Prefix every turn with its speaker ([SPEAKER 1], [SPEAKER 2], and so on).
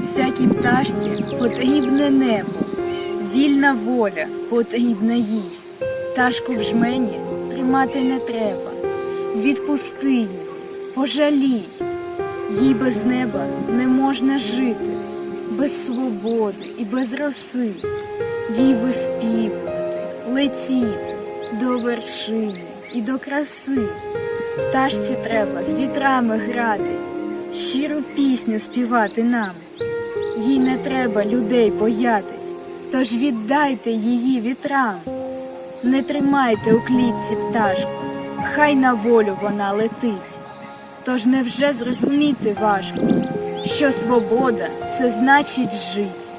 [SPEAKER 1] Всякій пташці потрібне небо, вільна воля потрібна їй. Пташку в жмені тримати не треба. Відпусти її, пожалій. Їй без неба не можна жити, без свободи і без роси. Їй виспівувати, летіти до вершини і до краси. Пташці треба з вітрами гратись, щиру пісню співати нам. Їй не треба людей боятись, тож віддайте її вітрам. Не тримайте у клітці пташку, хай на волю вона летить. Тож невже зрозуміти важко, що свобода це значить жить.